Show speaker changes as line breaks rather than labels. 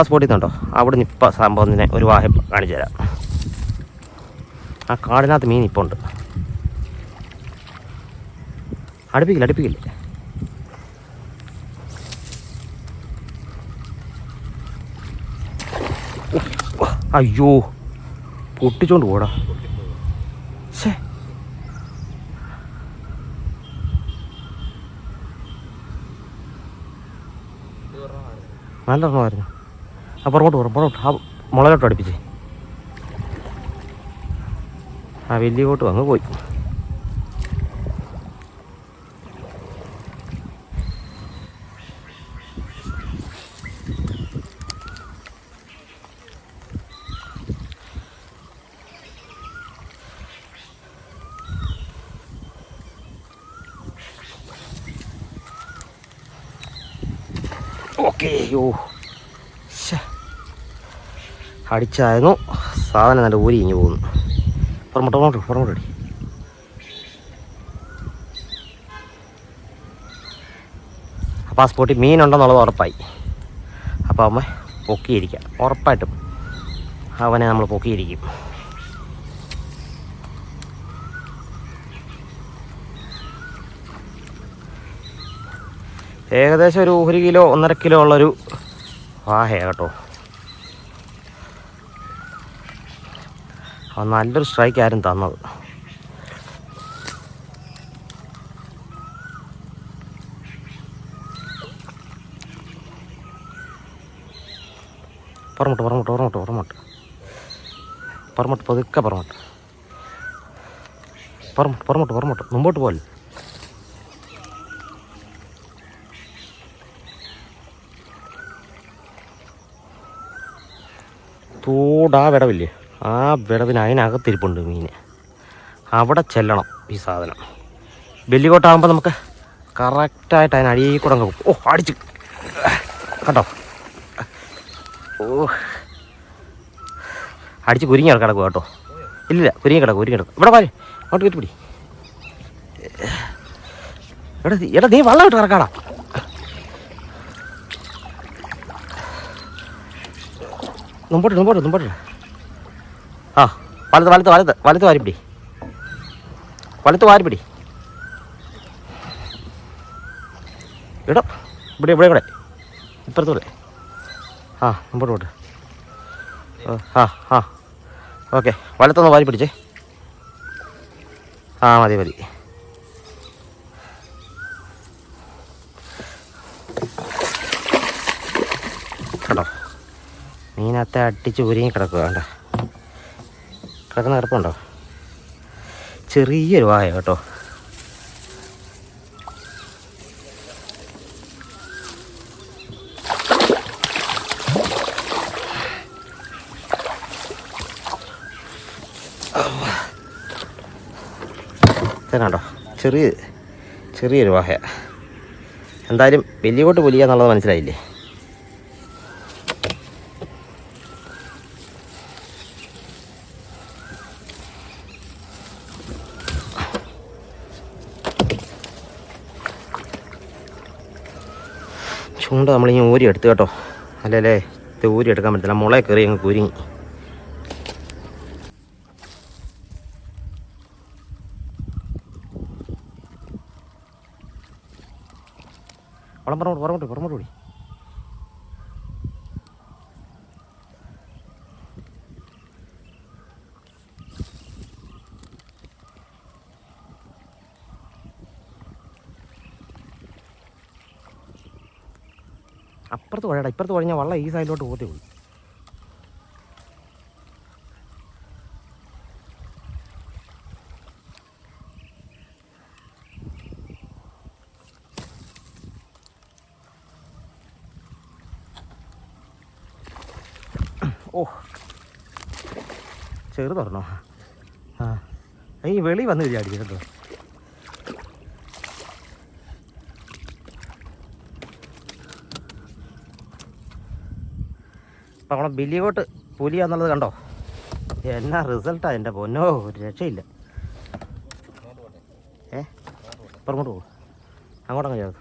ആ സ്പോട്ടിൽ നിന്നുണ്ടോ? അവിടെ നിന്ന് ഇപ്പം സംഭവത്തിനെ ഒരു വാഹ കാണിച്ചു തരാം. ആ കാടിനകത്ത് മീൻ ഇപ്പോൾ ഉണ്ട്. അടുപ്പിക്കില്ല അടുപ്പിക്കില്ല. അയ്യോ പൊട്ടിച്ചോണ്ട് പോടാ ശേ നല്ല എണ്ണമായിരുന്നു ആ പുറകോട്ട് പുറം പുറകോട്ട്. ആ മുളകോട്ട് അടുപ്പിച്ച്. ആ വലിയ കോട്ട് അങ്ങ് പോയി. ഓക്കെ ശ്ശെ. അടിച്ചായിരുന്നു. സാധനം നല്ല ഊരി ഇഞ്ഞു പോകുന്നു. പുറമോട്ട് പുറമോട്ട് പുറമോട്ട് അപ്പോൾ ആ സ്പോട്ടിൽ മീനുണ്ടെന്നുള്ളത് ഉറപ്പായി. അപ്പോൾ അമ്മ പൊക്കിയിരിക്കാം. ഉറപ്പായിട്ടും അവനെ നമ്മൾ പൊക്കിയിരിക്കും. ഏകദേശം ഒരു ഒരു കിലോ ഒന്നര കിലോ ഉള്ളൊരു വാഹയാണ് കേട്ടോ. നല്ലൊരു സ്ട്രൈക്ക് ആരും തന്നത്. പുറമോട്ട് പുറമോട്ട് പുറമോട്ട് പുറമോട്ട്. പുറമോട്ട് പതുക്കെ പുറമോട്ട്. പുറമോട്ട് പുറമോട്ട് പുറമോട്ട്. മുമ്പോട്ട് പോലെ തൂടാ വിടവില്ലേ? ആ വിടവിന് അതിനകത്തിരിപ്പുണ്ട് മീൻ അവിടെ ചെല്ലണം ഈ സാധനം. വെല്ലിക്കോട്ടാകുമ്പോൾ നമുക്ക് കറക്റ്റായിട്ട് അതിന് അടിയിൽ കൂടെ അങ്ങ്. ഓ അടിച്ച്. കണ്ടോ? ഓ. അടിച്ച് കുരുങ്ങി കിടക്കും കേട്ടോ. ഇല്ലില്ല കുരുങ്ങി കിടക്കും കുരുങ്ങി കിടക്കും. ഇവിടെ പാൽ അങ്ങോട്ട് കയറ്റി പിടി. എടാ എടാ നീ വള്ളം ഇട്ട് കിടക്കാടാ മുമ്പോട്ട് മുമ്പോട്ട് മുമ്പോട്ട് ആ വലത്ത് വലത്ത് വലത്ത് വലത്ത് വാരിപ്പിടി വലത്ത് വാരിപ്പിടി പിടി. ഇവിടെ ഇവിടെ ഇവിടെ ഇപ്പുറത്തൂടെ. ആ മുമ്പോട്ട് പോട്ട്. ആ ആ ഓക്കെ വലത്തൊന്ന് വാരി പിടിച്ചേ. ആ മതി മതി. കണ്ടോ? മീനത്തെ അടിച്ച് ഉരുങ്ങി കിടക്കുക വേണ്ട കിടക്കുന്ന കിടപ്പുണ്ടോ ചെറിയൊരു വായ കേട്ടോ. തരാണ്ടോ ചെറിയ ചെറിയൊരു വാഹ എന്തായാലും വലിയ കോട്ട് പൊലിയ എന്നുള്ളത് മനസ്സിലായില്ലേ? ചൂണ്ട നമ്മളിങ്ങനെ ഊരി എടുത്ത് കേട്ടോ. അല്ലല്ലേ ഇത് ഊരി എടുക്കാൻ പറ്റില്ല മുള കയറി അങ്ങ് കുരുങ്ങി. വളം പുറമോട്ട് പുറമോട്ട് കൂടി അപ്പുറത്ത് കുഴയടാ ഇപ്പുറത്ത് കുഴഞ്ഞാൽ വള്ളം ഈ സൈഡിലോട്ട് പോത്തേ ഉള്ളൂ. ഓ ചെറുതറണോ ആ ഈ വെളി വന്നു വിചാരിക്കും കേട്ടോ അപ്പം നമ്മളെ ബില്ലിയോട്ട് പുലിയാന്നുള്ളത് കണ്ടോ? എന്നാ റിസൾട്ടാ എന്റെ പൊന്നോ ഒരു രക്ഷയില്ല. ഏ? പുറമോട്ട് പോകും അങ്ങോട്ടങ്ങ് ചേർത്ത്